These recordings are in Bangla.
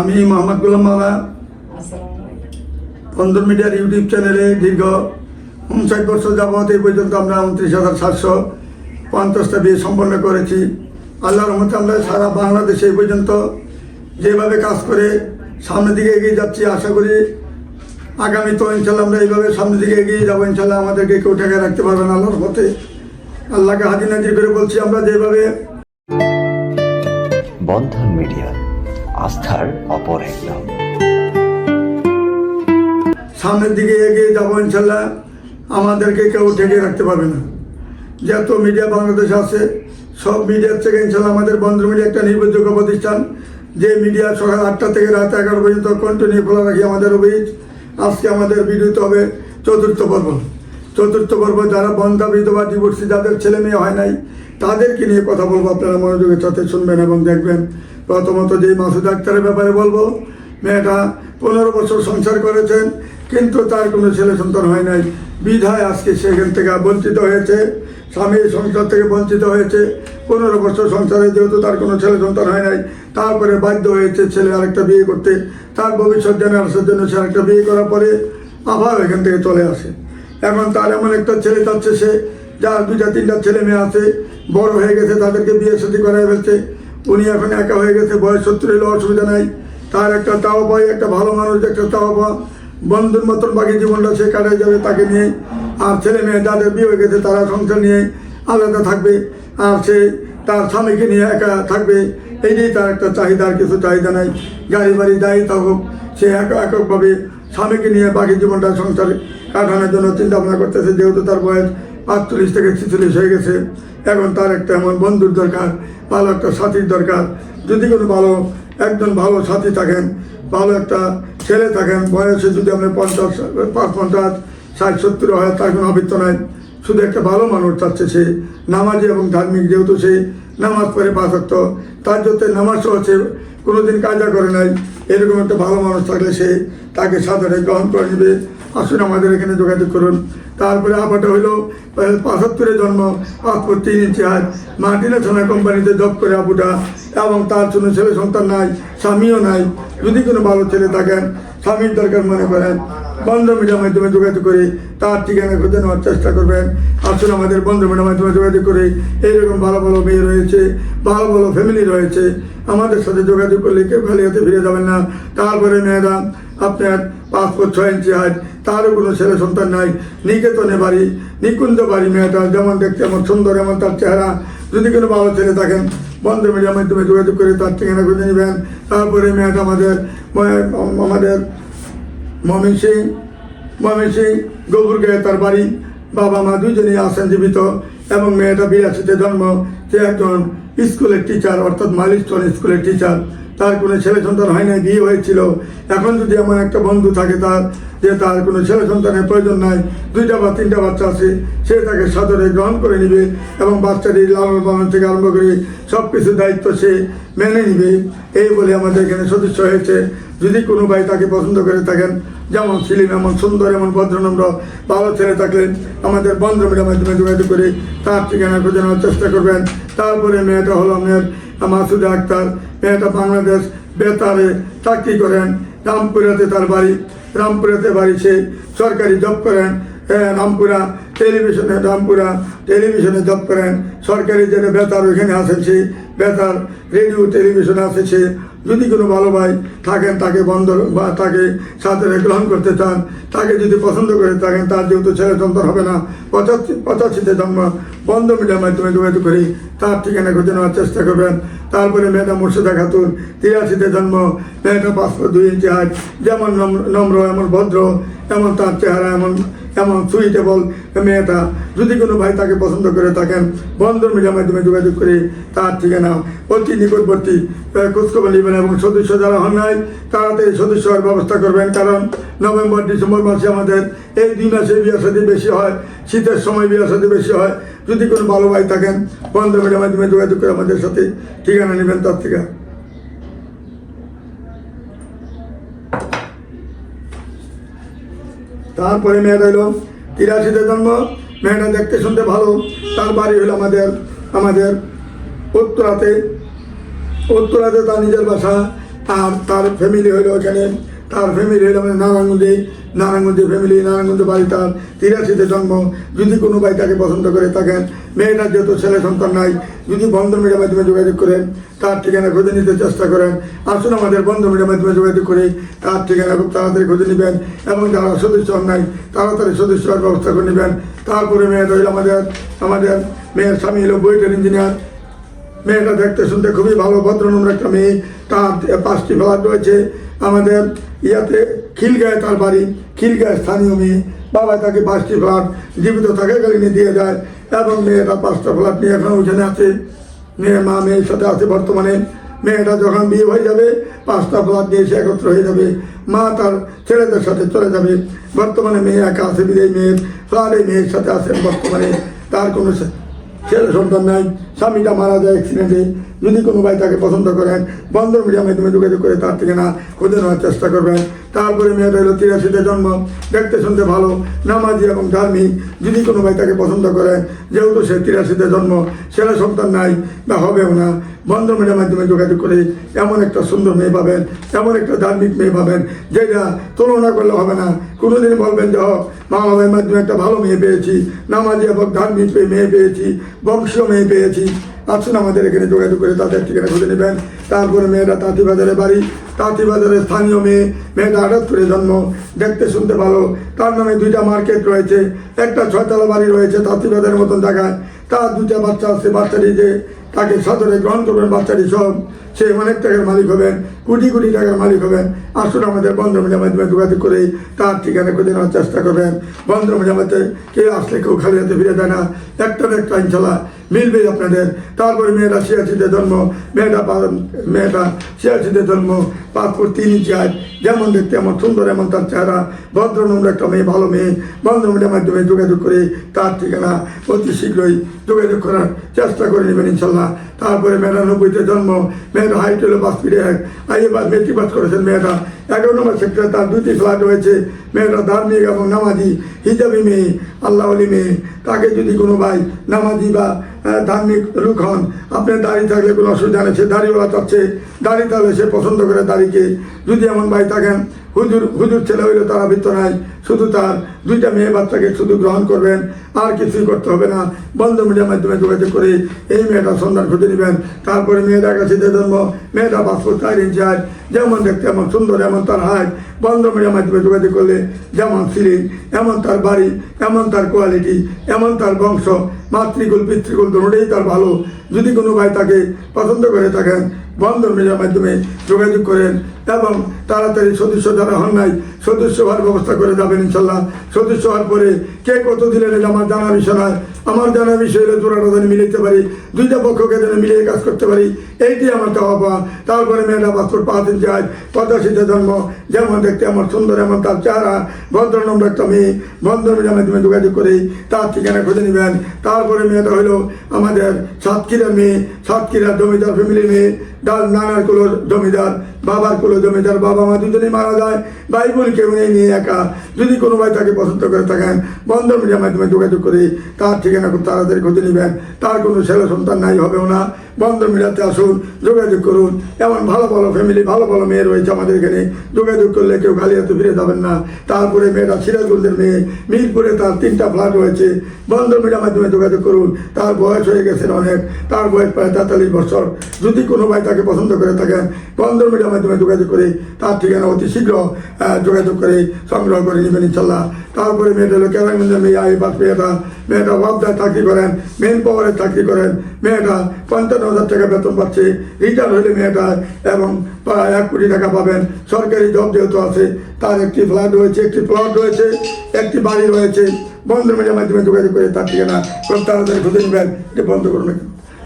আমি মোহাম্মদ গুলাম আলাইকুম বন্ধন মিডিয়ার ইউটিউব চ্যানেলে দীর্ঘ উনষাট বছর যাবত এই পর্যন্ত আমরা উনত্রিশ হাজার সাতশো পঞ্চাশটা বিয়ে সম্পন্ন করেছি। আল্লাহর রহমতে আমরা সারা বাংলাদেশে এই পর্যন্ত যেভাবে কাজ করে সামনের দিকে এগিয়ে যাচ্ছি, আশা করি আগামী তো ইনশাল্লাহ আমরা এইভাবে সামনের দিকে এগিয়ে যাব। ইনশাল্লাহ আমাদেরকে কেউ ঠেকে রাখতে পারবেন আল্লাহর পথে আল্লাহকে হাজির নাজির করে বলছি, আমরা যেভাবে বন্ধন মিডিয়া আস্থার অপর এক নাম সামনের দিকে এগিয়ে যাব ইনশাল্লাহ। আমাদেরকে কেউ ঠেকে রাখতে পারবে না। যত মিডিয়া বাংলাদেশে আছে, সব মিডিয়ার থেকে ইনশাল্লাহ আমাদের বন্ধ মিডিয়া একটা নির্ভরযোগ্য প্রতিষ্ঠান, যে মিডিয়া সকাল আটটা থেকে রাত এগারো পর্যন্ত কন্টিনিউ খোলা রাখি আমাদের অভিজ আজকে আমাদের ভিডিওতে হবে চতুর্থ পর্ব। চতুর্থ পর্ব যারা বন্ধা, বিধবা ডিভোর্সি যাদের ছেলে মেয়ে হয় নাই, তাদেরকে নিয়ে কথা বলব। আপনারা মনোযোগের সাথে শুনবেন এবং দেখবেন। প্রথমত যে মাসুদ আক্তারের ব্যাপারে বলব, মেয়েটা পনেরো বছর সংসার করেছেন, কিন্তু তার কোনো ছেলে সন্তান হয় নাই। বিধায় আজকে সেখান থেকে বঞ্চিত হয়েছে স্বামীর সংসার থেকে বঞ্চিত হয়েছে। পনেরো বছর সংসারে যেহেতু তার কোনো ছেলে সন্তান হয় নাই, তারপরে বাধ্য হয়েছে ছেলে আরেকটা বিয়ে করতে। তার ভবিষ্যৎ জেনারেশনের জন্য সে আরেকটা বিয়ে করার পরে আবার এখান থেকে চলে আসে। এখন তার এমন একটা ছেলে চাচ্ছে সে, যার দুইটা, তিনটা ছেলে মেয়ে আছে, বড় হয়ে গেছে, তাদেরকে বিয়ে সাথে করাই ফেলছে উনি এখন একা হয়ে গেছে, বয়স সত্তর হলেও অসুবিধা নাই। তার একটা তাও পায় একটা ভালো মানুষ, একটা তাও পা বন্ধুর মতন বাকি জীবনটা সে কাটাই যাবে তাকে নিয়ে আর ছেলে মেয়ে যাদের বিয়ে হয়ে গেছে, তারা সংসার নিয়ে আলাদা থাকবে। আর সে তার স্বামীকে নিয়ে একা থাকবে। এই এইটাই তার একটা চাহিদা, আর কিছু চাহিদা নাই। গাড়ি বাড়ি যাই থাকুক সে এক, এককভাবে স্বামীকে নিয়ে বাকি জীবনটা সংসার কাটানোর জন্য চিন্তা ভাবনা করতেছে, যেহেতু তার বয়স পাঁচচল্লিশ থেকে ছিচল্লিশ হয়ে গেছে। এখন তার একটা এমন বন্ধুর দরকার, ভালো একটা সাথীর দরকার। যদি কোনো ভালো, একজন ভালো সাথী থাকেন, ভালো একটা ছেলে থাকেন, বয়সে যদি আপনি পঞ্চাশ, পাঁচ, পঞ্চাশ, ষাট, সত্তর হয়, তার কোনো আবৃত্ত নাই। শুধু একটা ভালো মানুষ চাচ্ছে সে, নামাজি এবং ধার্মিক, যেহেতু সে নামাজ পড়ে পাঁচক্ত তার যাতে নামাজও আছে কোনোদিন কাজা করে নাই। এরকম একটা ভালো মানুষ থাকলে সে তাকে সাদরে গ্রহণ করে নেবে। আসুন আমাদের এখানে যোগাযোগ করুন। তারপরে আপাটা হলো পঁচাত্তরে জন্ম, পাসপোর্ট তিন ইঞ্চি হাত। মার্টিনা থানা কোম্পানিতে জব করে আপুটা, এবং তার জন্য ছেলে সন্তান নাই, স্বামীও নাই। যদি কোনো ভালো ছেলে থাকেন, স্বামীর দরকার মনে করেন, বন্ধ মিডিয়ার মাধ্যমে যোগাযোগ করে তার ঠিকানা খুঁজে নেওয়ার চেষ্টা করবেন। আসুন আমাদের বন্ধ মিডিয়ার মাধ্যমে যোগাযোগ করে, এইরকম ভালো ভালো মেয়ে রয়েছে, ভালো ভালো ফ্যামিলি রয়েছে। আমাদের সাথে যোগাযোগ করলে কেউ খালি হাতে ফিরে যাবেন না। তারপরে মেয়েরা আপনার পাসপোর্ট ছয় ইঞ্চি হাইট তারও কোনো ছেলে সন্তান নাই। নিকেতনে বাড়ি, নিকুঞ্জ বাড়ি, মেয়েটা যেমন দেখতে এমন সুন্দর, এমন তার চেহারা। যদি কোনো ভালো ছেলে থাকেন, বন্ধ মিডিয়ার মাধ্যমে যোগাযোগ করে তার ঠিকানা খুঁজে নেবেন। তারপরে মেয়েটা আমাদের আমাদের মমিন সিং মমিন সিং গোবরগাঁয়ে তার বাড়ি। বাবা মা দুজনেই আছেন জীবিত এবং মেয়েটা বিরাশিতে জন্ম। সে একজন স্কুলের টিচার অর্থাৎ মাইলস্টোন স্কুলের টিচার তার কোনো ছেলে সন্তান হয় নাই, বিয়ে হয়েছিল। এখন যদি এমন একটা বন্ধু থাকে তার, যে তার কোনো ছেলে সন্তানের প্রয়োজন নাই, দুইটা বা তিনটা বাচ্চা আছে, সে তাকে সাদরে গ্রহণ করে নিবে এবং বাচ্চাটির লালন পালন থেকে আরম্ভ করে সব কিছু দায়িত্ব সে মেনে নিবে। এই বলে আমাদের এখানে সদস্য হয়েছে। যদি কোনো ভাই তাকে পছন্দ করে থাকেন, যেমন সিলিম, এমন সুন্দর, এমন ভদ্রনম্র, ভালো ছেলে থাকলেন আমাদের বন্ধ মিডিয়ার মাধ্যমে যোগাযোগ করে তার ঠিকানা খুঁজে নেওয়ার চেষ্টা করবেন। তারপরে মেয়েটা হলো মেয়ের মাসুদা আক্তার, মেয়েটা বাংলাদেশ বেতারে চাকরি করেন, রামপুরাতে তার বাড়ি, রামপুরাতে বাড়ি সে সরকারি জব করেন। রামপুরা, টেলিভিশনে রামপুরা, টেলিভিশনে জব করেন সরকারি যেটা বেতার ওইখানে আসেন সে বেতার, রেডিও, টেলিভিশনে আসে সে। যদি কোনো ভালো ভাই থাকেন, তাকে বন্ধ বা তাকে সাথে গ্রহণ করতে চান, তাকে যদি পছন্দ করে থাকেন, তার যেহেতু ছেলে সন্তান হবে না, পঁচাশি, পঁচাশিতে জন্ম, বন্ধ মিডিয়ার মাধ্যমে যোগাযোগ করি, তার ঠিকানা খুঁজে নেওয়ার চেষ্টা করবেন। তারপরে মেয়েটা মুর্শিদা খাতুন, তিরাশিতে জন্ম মেয়েটা পাঁচশো দুই ইঞ্চি হাইট, যেমন নম্র, এমন ভদ্র, এমন তার চেহারা, এমন এমন সুইটেবল মেয়েটা। যদি কোনো ভাই তাকে পছন্দ করে থাকেন বন্ধন মিডিয়ার মাধ্যমে যোগাযোগ করে তার ঠিকানা অতি নিকটবর্তী খোঁজখবর নেবেন এবং সদস্য যারা হন নাই, তাড়াতাড়ি সদস্য হওয়ার ব্যবস্থা করবেন। কারণ নভেম্বর, ডিসেম্বর মাসে আমাদের এই দুই মাসে বিয়ে সাথে বেশি হয়, শীতের সময় বিয়ে সাথে বেশি হয়। যদি কোনো ভালো ভাই থাকেন বন্ধন মিডিয়ার মাধ্যমে যোগাযোগ করে আমাদের সাথে ঠিকানা নেবেন তার থেকে তারপরে মেয়েটা হলো তিরাশিতে জন্ম। মেয়েটা দেখতে শুনতে ভালো। তার বাড়ি হলো আমাদের আমাদের উত্তরাতে। উত্তরাতে তার নিজের বাসা আর তার ফ্যামিলি হইল এখানে তার ফ্যামিলি হইল আমাদের নারায়ণগঞ্জে। নারায়ণগঞ্জে ফ্যামিলি নারায়ণগঞ্জ বাড়ি তার তিরাশিতে জন্ম। যদি কোনো ভাই তাকে পছন্দ করে থাকেন মেয়েটার যেহেতু ছেলে সন্তান নাই, যদি বন্ধ মিডিয়ার মাধ্যমে যোগাযোগ করেন, তার ঠিকানা খুঁজে নিতে চেষ্টা করেন। আসুন আমাদের বন্ধ মিডিয়ার মাধ্যমে যোগাযোগ করে, তার ঠিকানা খুব তাড়াতাড়ি খুঁজে নেবেন এবং যারা সদস্য হন নাই, তাড়াতাড়ি সদস্য হওয়ার ব্যবস্থা করে নেবেন। তারপরে মেয়েটা হইল আমাদের আমাদের মেয়ের স্বামী হলো বইটার ইঞ্জিনিয়ার মেয়েটা দেখতে শুনতে খুবই ভালো, ভদ্রনম্র একটা মেয়ে। তার পাঁচটি ফ্ল্যাট রয়েছে। আমাদের ইয়াতে খিলগায় তার বাড়ি খিলগায় স্থানীয় মেয়ে বাবা তাকে পাঁচটি ফ্ল্যাট জীবিত থাকাকালীন দিয়ে যায় এবং মেয়েটা পাঁচটা ফ্ল্যাট নিয়ে এখন ওইখানে আছে মেয়ে, মা, মেয়ের সাথে আছে বর্তমানে। মেয়েটা যখন বিয়ে হয়ে যাবে পাঁচটা ফ্ল্যাট নিয়ে সে একত্র হয়ে যাবে। মা তার ছেলেদের সাথে চলে যাবে। বর্তমানে মেয়ে একা আছে বিদায় মেয়ের ফ্ল্যাট এই মেয়ের সাথে আছেন বর্তমানে। তার কোনো ছেলে সন্তান নাই, স্বামীটা মারা যায় অ্যাক্সিডেন্টে যদি কোনো ভাই তাকে পছন্দ করেন বন্ধন মিডিয়ার মাধ্যমে যোগাযোগ করে তার থেকে না খুঁজে নেওয়ার চেষ্টা করবেন। তারপরে মেয়েটা হলো তিরাশিতে জন্ম দেখতে শুনতে ভালো নামাজি এবং ধার্মিক। যদি কোনো ভাই তাকে পছন্দ করেন যেহেতু সে তিরাশিতে জন্ম ছেলে সন্তান নাই বা হবেও না বন্ধন মিডিয়ার মাধ্যমে যোগাযোগ করে এমন একটা সুন্দর মেয়ে পাবেন এমন একটা ধার্মিক মেয়ে পাবেন যেটা তুলনা করলে হবে না। কোনোদিন বলবেন যে "হ, মা বাবার মাধ্যমে একটা ভালো মেয়ে পেয়েছি নামাজি এবং ধার্মিক মেয়ে পেয়েছি বংশীয় মেয়ে পেয়েছি। আসুন আমাদের এখানে যোগাযোগ করে তাদের ঠিকানা খুঁজে নেবেন। তারপরে মেয়েরা তাঁতিবাজারে বাড়ি তাঁতিবাজারের স্থানীয় মেয়ে, মেয়েটা আটাত্তরে জন্ম। দেখতে শুনতে ভালো। তার নামে দুইটা মার্কেট রয়েছে। একটা ছয়তলা বাড়ি রয়েছে তাঁতিবাজারের মতন জায়গায়। তার দুটা বাচ্চা আছে, বাচ্চাটি যে তাকে সদরে গ্রহণ করবেন, বাচ্চাটি সব। সে অনেক টাকার মালিক হবেন, কোটি কোটি টাকার মালিক হবেন। আসুন আমাদের বন্ধ মিডিয়ার মাধ্যমে যোগাযোগ করে তার ঠিকানা খুঁজে নেওয়ার চেষ্টা করবেন। বন্ধ মিডিয়ার মধ্যে কে আসলে কেউ খালি হাতে ফিরে যায় না। একটা একটা ইনশাল্লাহ মিলবে আপনাদের। তারপরে মেয়েরা ছিয়াশিতে জন্ম, মেয়েটা মেয়েটা ছিয়াশিতে জন্ম পাসপোর্ট তিন ইঞ্চি আজ যেমন দেখতে এমন সুন্দর এমন তার চেহারা, ভদ্র নম্র একটা মেয়ে, ভালো মেয়ে। বন্ধ মিডিয়ার মাধ্যমে যোগাযোগ করে তার ঠিকানা অতি শীঘ্রই যোগাযোগ করার চেষ্টা করে নেবেন ইনশাল্লাহ তারপরে মেয়েরা নব্বইতে জন্ম মেয়েটা হাইট বাস ফিরে ফিটে এক। আইয়ে বা মেট্রিক পাস করেছেন মেয়েরা। এগারো নম্বর সেক্টরে তার দুটি ফ্ল্যাট রয়েছে। মেয়েরা ধার্মিক এবং নামাজি, হিজাবি মেয়ে আল্লাহ আলী মেয়ে। তাকে যদি কোনো ভাই নামাজি বা ধার্মিক লোক হন। আপনার দাড়ি থাকলে কোনো অসুবিধা নেই, সে দাড়িওয়ালা চাচ্ছে দাড়ি তাহলে সে পছন্দ করে দাড়িকে। যদি এমন ভাই থাকেন, হুজুর হুজুর ছেলে হইলে তার আবৃত্ত নাই, শুধু তার দুইটা মেয়ে বাচ্চাকে শুধু গ্রহণ করবেন, আর কিছুই করতে হবে না। বন্ধ মিডিয়ার মাধ্যমে যোগাযোগ করে এই মেয়েটা সন্ধান খুঁজে নেবেন। তারপরে মেয়েটা কাছে যে জন্ম মেয়েটা পাসপোর্ট চার ইঞ্চার্জ যেমন দেখতে এমন সুন্দর, এমন তার হাইট বন্ধ মিডিয়ার মাধ্যমে যোগাযোগ করলে যেমন সিলিং, এমন তার বাড়ি, এমন তার কোয়ালিটি, এমন তার বংশ, মাতৃকুল, পিতৃকুল দুটোই তার ভালো। যদি কোনো ভাই তাকে পছন্দ করে থাকেন বন্ধন মিডিয়ার মাধ্যমে যোগাযোগ করেন এবং তাড়াতাড়ি সদস্য যারা হন নাই, সদস্য হওয়ার ব্যবস্থা করে যাবেন ইনশাল্লাহ। সদস্য হওয়ার পরে কে কত দিলেন এটা আমার জানা বিষয় নয়। আমার জানা বিষয় হলে জোড়াটা যেন মিলাইতে পারি, দুইটা পক্ষকে যেন মিলিয়ে কাজ করতে পারি এইটি আমার চাওয়া পাওয়া। তারপরে মেয়েটা পাসপোর্ট পাঁচ দিন যায় পঁচাশিতে জন্ম, যেমন দেখতে আমার সুন্দর, এমন তার চেহারা, ভদ্র নম্বর একটা মেয়ে। ভদ্র মিডিয়ার মাধ্যমে যোগাযোগ করে তার ঠিকানা খুঁজে নেবেন। তারপরে মেয়েটা হলো আমাদের সাতক্ষীরার মেয়ে সাতক্ষীরা জমিদার ফ্যামিলির মেয়ে। নানার কুলোর জমিদার, বাবার কুলো জমিদার, বাবা মা দুজনেই মারা যায়। ভাই বোন কেউ নেই, নিয়ে একা। যদি কোনো ভাই তাকে পছন্দ করে থাকেন, বন্ধ মিডিয়ার মাধ্যমে যোগাযোগ করে তার ঠিকানা খুব তাড়াতাড়ি খুঁজে নেবেন। তার কোনো ছেলে সন্তান নাই, হবেও না। বন্ধ মিডিয়াতে আসুন, যোগাযোগ করুন। এমন ভালো ভালো ফ্যামিলি ভালো ভালো মেয়ে রয়েছে আমাদের এখানে। যোগাযোগ করলে কেউ খালি হাতে ফিরে যাবেন না। তারপরে মেয়েটা সিরাজগঞ্জের মেয়ে, মিরপুরে তার তিনটা ফ্ল্যাট রয়েছে। বন্ধ মিডিয়ার মাধ্যমে যোগাযোগ করুন। তার বয়স হয়ে গেছে অনেক। তার বয়স প্রায় তেতাল্লিশ বছর। যদি কোনো ভাই তাকে পছন্দ করে থাকেন বন্ধ মিডিয়ার মাধ্যমে যোগাযোগ করে, তার ঠিকানা অতি শীঘ্র যোগাযোগ করে, সংগ্রহ করে নেবেন ইনশাল্লাহ তারপরে মেয়েটা হলো কেরাগঞ্জের মেয়ে আই বাস মেয়েটা। ওয়াবদায় চাকরি করেন মেন পাওয়ারে চাকরি করেন। মেয়েটা পঞ্চান্ন হাজার টাকা বেতন পাচ্ছে। রিটার্ন হলে মেয়েটা এবং এক কোটি টাকা পাবেন। সরকারি জব যেহেতু আছে, তার একটি ফ্ল্যাট রয়েছে, একটি প্লট রয়েছে, একটি বাড়ি রয়েছে। বন্ধ মিডিয়ার মাধ্যমে যোগাযোগ করে তার ঠিকানা খুব তাড়াতাড়ি খুঁজে নেবেন। এটা বন্ধ করুন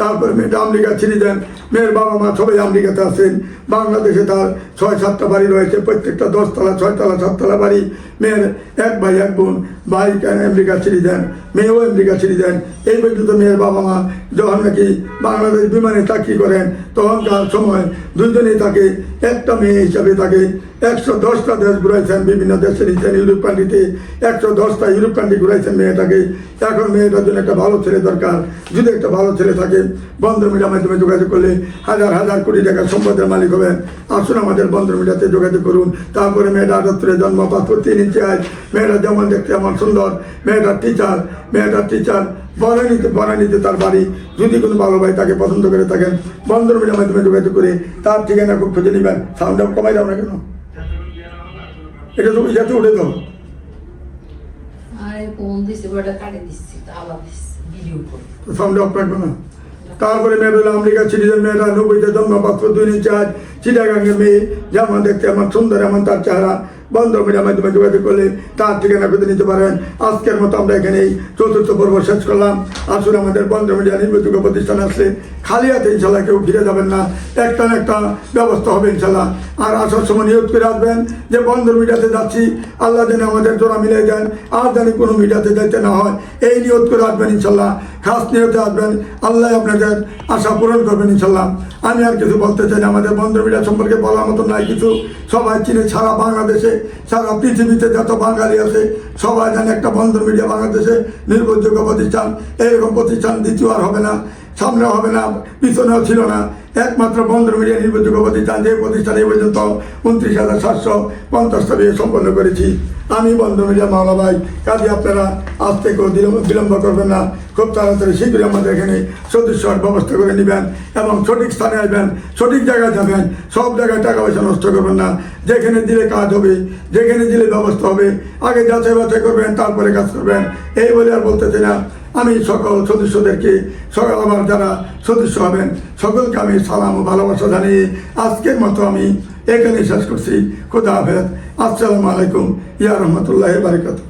তারপরে মেয়েটা আমেরিকা ছিঁড়ে দেন। মেয়ের বাবা মা সবাই আমেরিকাতে আসেন বাংলাদেশে তার ছয় সাতটা বাড়ি রয়েছে। প্রত্যেকটা দশতলা, ছয়তলা, সাততলা বাড়ি। মেয়ের এক ভাই, এক বোন, ভাই আমেরিকা ছেড়ে দেন? মেয়েও আমেরিকা ছেড়ে দেন। এই পর্যন্ত মেয়ের বাবা মা যখন নাকি বাংলাদেশ বিমানে চাকরি করেন, তখনকার সময় দুজনেই তাকে একটা মেয়ে হিসাবে তাকে একশো দশটা দেশ ঘুরাইছেন বিভিন্ন দেশে নিয়েছেন ইউরোপ কান্ট্রিতে। একশো দশটা ইউরোপ কান্ট্রি ঘুরাইছেন মেয়েটাকে। এখন মেয়েটার জন্য একটা ভালো ছেলে দরকার। যদি একটা ভালো ছেলে থাকে, বন্ধ মিডিয়ার মাধ্যমে যোগাযোগ করলে হাজার হাজার কোটি টাকার সম্পদের মালিক হবেন। আসুন আমাদের বন্ধ মিডিয়াতে যোগাযোগ করুন। তারপরে মেয়েটা আটাত্তরে জন্ম পাসপোর্ট তিন ইঞ্চি আজ মেয়েটা যেমন দেখতে এমন সুন্দর মেয়েটার টিচার মেয়েটার টিচার বনানীতে বনানীতে তার বাড়ি। যদি কোনো ভালো ভাই তাকে পছন্দ করে থাকেন বন্ধন মিডিয়ার মাধ্যমে যোগাযোগ করে তার ঠিকানা খুব খুঁজে নেবেন। সাউন্ডটা কমাই দাও না কেন? এটা তুমি যাতে উঠে দাও। তো অফ রাখবে না। তারপরে মেয়ে হলো আমেরিকার সিটিজেন মেয়েরা নব্বইতে দুই আজ চিটাগাঙ্গের মেয়ে যেমন দেখতে এমন সুন্দর এমন তার চেহারা। বন্ধ মিডিয়ার মাধ্যমে যোগাযোগ করলে তার ঠিকানা খুঁজে নিতে পারেন। আজকের মতো আমরা এখানে চতুর্থ পর্ব শেষ করলাম। আসুন আমাদের বন্ধ মিডিয়া নির্ভরযোগ্য প্রতিষ্ঠান আসলে খালি হাতে ইনশাল্লাহ কেউ ফিরে যাবেন না। একটা না একটা ব্যবস্থা হবে ইনশাল্লাহ আর আসার সময় নিয়োগ করে আসবেন যে বন্ধ মিডিয়াতে যাচ্ছি, আল্লাহ যেন আমাদের জোড়া মিলিয়ে দেন। আর যেন কোনো মিডিয়াতে যেতে না হয়, এই নিয়োগ করে আসবেন ইনশাল্লাহ খাস নিয়তে আসবেন, আল্লাহ আপনাদের আশা পূরণ করবেন ইনশাল্লাহ আমি আর কিছু বলতে চাই আমাদের বন্ধ মিডিয়া সম্পর্কে বলার মতো নাই কিছু। সবাই চিনে সারা বাংলাদেশে সারা পৃথিবীতে যত বাঙালি আছে, সবাই জানে একটা বন্ধ মিডিয়া বাংলাদেশে নির্ভরযোগ্য প্রতিষ্ঠান। এইরকম প্রতিষ্ঠান দ্বিতীয় আর হবে না সামনে হবে না, পিছনেও ছিল না। একমাত্র বন্ধ মিডিয়া নির্ভরযোগ্য প্রতিষ্ঠান যে প্রতিষ্ঠান পর্যন্ত উনত্রিশ হাজার সাতশো পঞ্চাশটা বিয়ে সম্পন্ন করেছি। আমি বন্ধ মিডিয়া মাওলা ভাই, কাজে আপনারা আজ থেকেও বিলম্ব- করবেন না। খুব তাড়াতাড়ি শীঘ্রই আমাদের এখানে সদস্য ব্যবস্থা করে নেবেন এবং সঠিক স্থানে আসবেন, সঠিক জায়গায় যাবেন। সব জায়গায় টাকা পয়সা নষ্ট করবেন না। যেখানে দিলে কাজ হবে, যেখানে দিলে ব্যবস্থা হবে, আগে যাচাই বাছাই করবেন, তারপরে কাজ করবেন। এই বলে আর বলতে চাই না। আমি সকল সদস্যদেরকে, সকল আমার যারা সদস্য হবেন, সকলকে আমি সালাম ও ভালোবাসা জানিয়ে আজকের মতো আমি এখানে শেষ করছি। খুদা হাফেজ। আসসালামু আলাইকুম। ইয়া রহমতুল্লাহ বারকাতুহ।